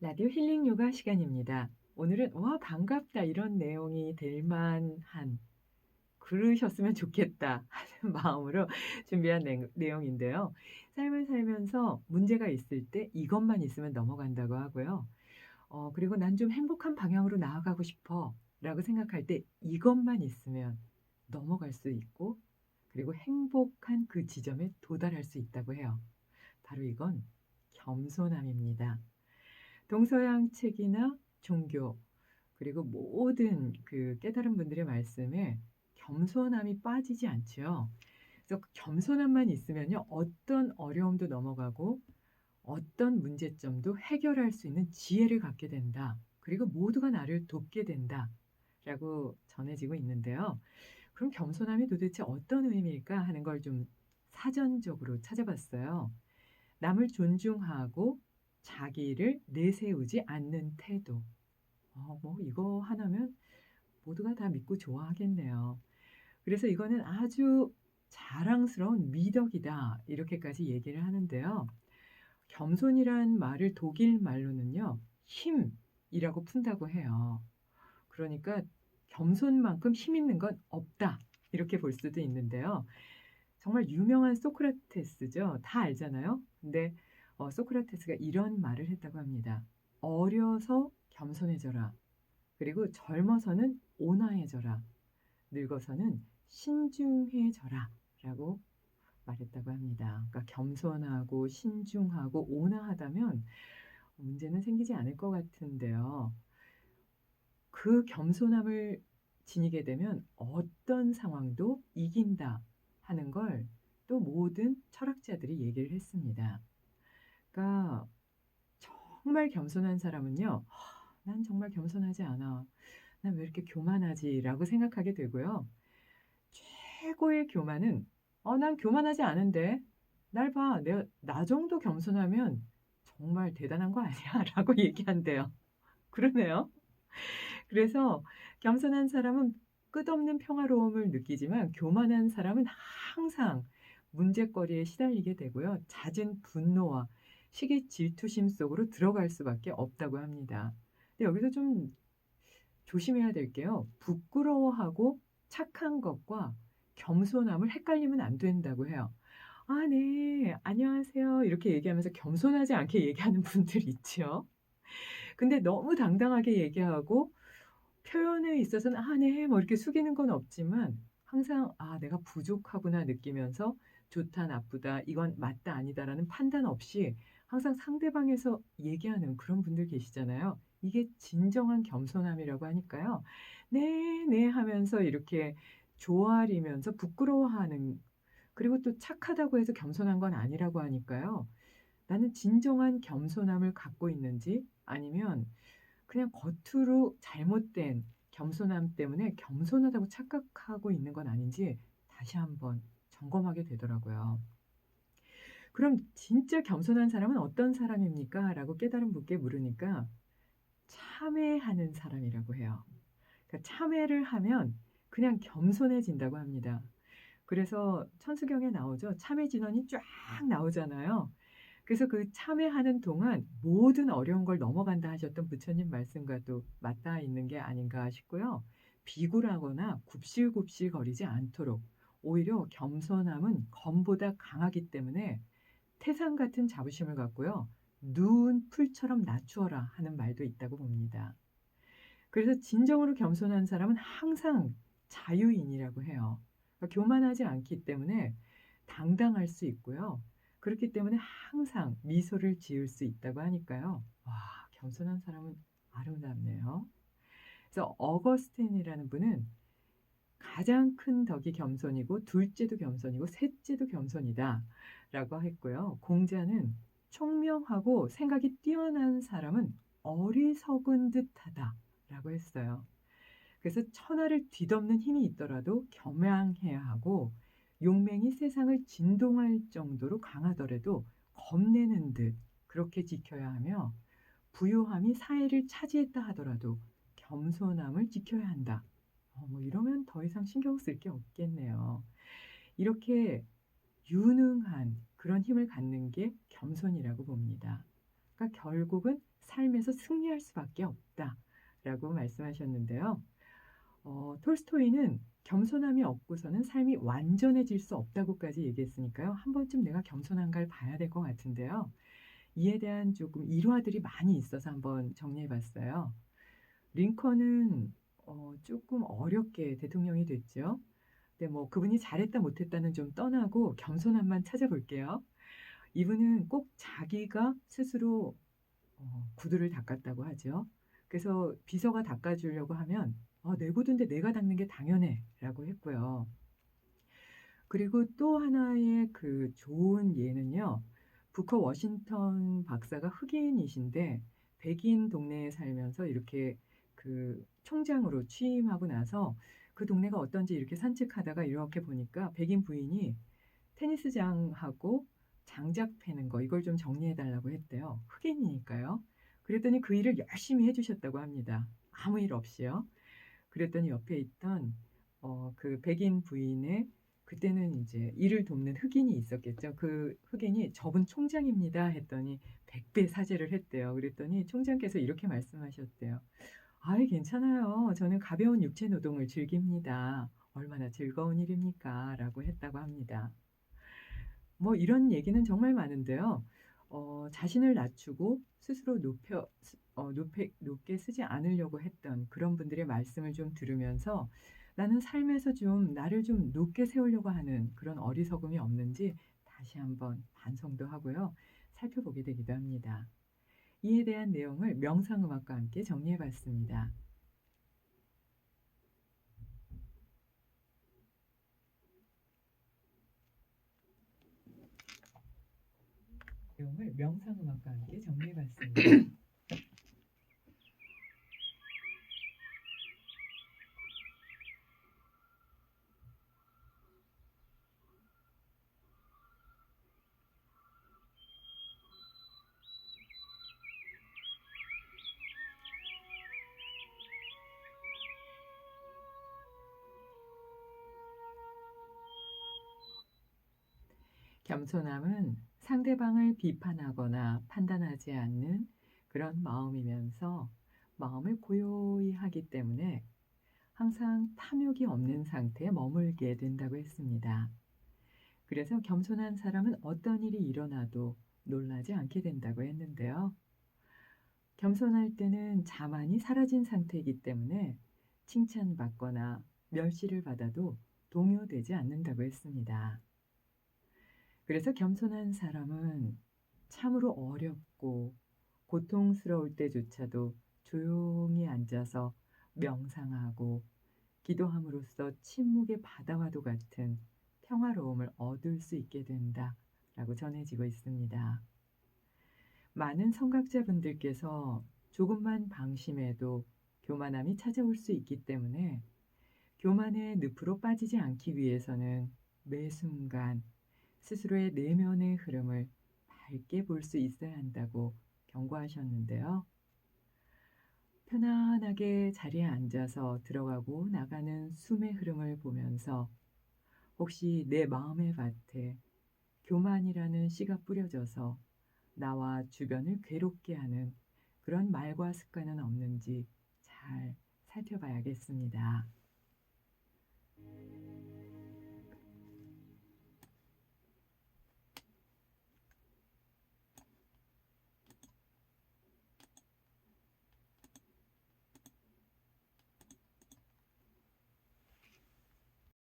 라디오 힐링 요가 시간입니다. 오늘은 와 반갑다 이런 내용이 될 만한 그러셨으면 좋겠다 하는 마음으로 준비한 내, 내용인데요. 삶을 살면서 문제가 있을 때 이것만 있으면 넘어간다고 하고요. 어, 그리고 난 좀 행복한 방향으로 나아가고 싶어 라고 생각할 때 이것만 있으면 넘어갈 수 있고 그리고 행복한 그 지점에 도달할 수 있다고 해요. 바로 이건 겸손함입니다. 동서양 책이나 종교 그리고 모든 그 깨달은 분들의 말씀에 겸손함이 빠지지 않지요. 그래서 그 겸손함만 있으면요. 어떤 어려움도 넘어가고 어떤 문제점도 해결할 수 있는 지혜를 갖게 된다. 그리고 모두가 나를 돕게 된다. 라고 전해지고 있는데요. 그럼 겸손함이 도대체 어떤 의미일까 하는 걸 좀 사전적으로 찾아봤어요. 남을 존중하고 자기를 내세우지 않는 태도. 어, 뭐 이거 하나면 모두가 다 믿고 좋아하겠네요. 그래서 이거는 아주 자랑스러운 미덕이다. 이렇게까지 얘기를 하는데요. 겸손이란 말을 독일 말로는요. 힘이라고 푼다고 해요. 그러니까 겸손만큼 힘 있는 건 없다. 이렇게 볼 수도 있는데요. 정말 유명한 소크라테스죠. 다 알잖아요. 근데 어, 소크라테스가 이런 말을 했다고 합니다. 어려서 겸손해져라. 그리고 젊어서는 온화해져라. 늙어서는 신중해져라. 라고 말했다고 합니다. 그러니까 겸손하고 신중하고 온화하다면 문제는 생기지 않을 것 같은데요. 그 겸손함을 지니게 되면 어떤 상황도 이긴다 하는 걸 또 모든 철학자들이 얘기를 했습니다. 그러니까 정말 겸손한 사람은요. 난 정말 겸손하지 않아. 난 왜 이렇게 교만하지 라고 생각하게 되고요. 최고의 교만은 어, 난 교만하지 않은데 날 봐. 내가 나 정도 겸손하면 정말 대단한 거 아니야? 라고 얘기한대요. 그러네요. 그래서 겸손한 사람은 끝없는 평화로움을 느끼지만 교만한 사람은 항상 문제거리에 시달리게 되고요. 잦은 분노와 시기 질투심 속으로 들어갈 수밖에 없다고 합니다. 근데 여기서 좀 조심해야 될 게요. 부끄러워하고 착한 것과 겸손함을 헷갈리면 안 된다고 해요. 아, 네. 안녕하세요. 이렇게 얘기하면서 겸손하지 않게 얘기하는 분들 있죠. 근데 너무 당당하게 얘기하고 표현에 있어서는 아, 네. 뭐 이렇게 숙이는 건 없지만 항상 아, 내가 부족하구나 느끼면서 좋다, 나쁘다, 이건 맞다, 아니다라는 판단 없이 항상 상대방에서 얘기하는 그런 분들 계시잖아요. 이게 진정한 겸손함이라고 하니까요. 네, 네 하면서 이렇게 조아리면서 부끄러워하는 그리고 또 착하다고 해서 겸손한 건 아니라고 하니까요. 나는 진정한 겸손함을 갖고 있는지 아니면 그냥 겉으로 잘못된 겸손함 때문에 겸손하다고 착각하고 있는 건 아닌지 다시 한번 점검하게 되더라고요. 그럼 진짜 겸손한 사람은 어떤 사람입니까? 라고 깨달은 분께 물으니까 참회하는 사람이라고 해요. 그러니까 참회를 하면 그냥 겸손해진다고 합니다. 그래서 천수경에 나오죠. 참회 진원이 쫙 나오잖아요. 그래서 그 참회하는 동안 모든 어려운 걸 넘어간다 하셨던 부처님 말씀과도 맞닿아 있는 게 아닌가 싶고요. 비굴하거나 굽실굽실 거리지 않도록 오히려 겸손함은 검보다 강하기 때문에 태산 같은 자부심을 갖고요. 누운 풀처럼 낮추어라 하는 말도 있다고 봅니다. 그래서 진정으로 겸손한 사람은 항상 자유인이라고 해요. 그러니까 교만하지 않기 때문에 당당할 수 있고요. 그렇기 때문에 항상 미소를 지을 수 있다고 하니까요. 와, 겸손한 사람은 아름답네요. 그래서 어거스틴이라는 분은 가장 큰 덕이 겸손이고 둘째도 겸손이고 셋째도 겸손이다 라고 했고요. 공자는 총명하고 생각이 뛰어난 사람은 어리석은 듯하다 라고 했어요. 그래서 천하를 뒤덮는 힘이 있더라도 겸양해야 하고 용맹이 세상을 진동할 정도로 강하더라도 겁내는 듯 그렇게 지켜야 하며 부요함이 사회를 차지했다 하더라도 겸손함을 지켜야 한다. 어, 뭐 이러면 더 이상 신경 쓸 게 없겠네요. 이렇게 유능한 그런 힘을 갖는 게 겸손이라고 봅니다. 그러니까 결국은 삶에서 승리할 수밖에 없다라고 말씀하셨는데요. 어, 톨스토이는 겸손함이 없고서는 삶이 완전해질 수 없다고까지 얘기했으니까요. 한 번쯤 내가 겸손한가를 봐야 될 것 같은데요. 이에 대한 조금 일화들이 많이 있어서 한번 정리해 봤어요. 링컨은 어, 조금 어렵게 대통령이 됐죠. 근데 뭐 그분이 잘했다 못했다는 좀 떠나고 겸손함만 찾아볼게요. 이분은 꼭 자기가 스스로 어, 구두를 닦았다고 하죠. 그래서 비서가 닦아주려고 하면 어, 내 구두인데 내가 닦는 게 당연해라고 했고요. 그리고 또 하나의 그 좋은 예는요. 부커 워싱턴 박사가 흑인이신데 백인 동네에 살면서 이렇게 그 총장으로 취임하고 나서 그 동네가 어떤지 이렇게 산책하다가 이렇게 보니까 백인 부인이 테니스장하고 장작 패는 거 이걸 좀 정리해 달라고 했대요. 흑인이니까요. 그랬더니 그 일을 열심히 해주셨다고 합니다. 아무 일 없이요. 그랬더니 옆에 있던 어, 그 백인 부인의 그때는 이제 일을 돕는 흑인이 있었겠죠. 그 흑인이 저분 총장입니다 했더니 100배 사죄를 했대요. 그랬더니 총장께서 이렇게 말씀하셨대요. 아이, 괜찮아요. 저는 가벼운 육체 노동을 즐깁니다. 얼마나 즐거운 일입니까? 라고 했다고 합니다. 뭐 이런 얘기는 정말 많은데요. 어, 자신을 낮추고 스스로 높여, 어, 높게, 높게 쓰지 않으려고 했던 그런 분들의 말씀을 좀 들으면서 나는 삶에서 좀 나를 좀 높게 세우려고 하는 그런 어리석음이 없는지 다시 한번 반성도 하고요. 살펴보게 되기도 합니다. 이에 대한 내용을 명상음악과 함께 정리해 봤습니다. 내용을 명상음악과 함께 정리해 봤습니다. 겸손함은 상대방을 비판하거나 판단하지 않는 그런 마음이면서 마음을 고요히 하기 때문에 항상 탐욕이 없는 상태에 머물게 된다고 했습니다. 그래서 겸손한 사람은 어떤 일이 일어나도 놀라지 않게 된다고 했는데요. 겸손할 때는 자만이 사라진 상태이기 때문에 칭찬받거나 멸시를 받아도 동요되지 않는다고 했습니다. 그래서 겸손한 사람은 참으로 어렵고 고통스러울 때조차도 조용히 앉아서 명상하고 기도함으로써 침묵의 바다와도 같은 평화로움을 얻을 수 있게 된다 라고 전해지고 있습니다. 많은 성각자분들께서 조금만 방심해도 교만함이 찾아올 수 있기 때문에 교만의 늪으로 빠지지 않기 위해서는 매 순간 스스로의 내면의 흐름을 밝게 볼 수 있어야 한다고 경고하셨는데요. 편안하게 자리에 앉아서 들어가고 나가는 숨의 흐름을 보면서 혹시 내 마음의 밭에 교만이라는 씨가 뿌려져서 나와 주변을 괴롭게 하는 그런 말과 습관은 없는지 잘 살펴봐야겠습니다.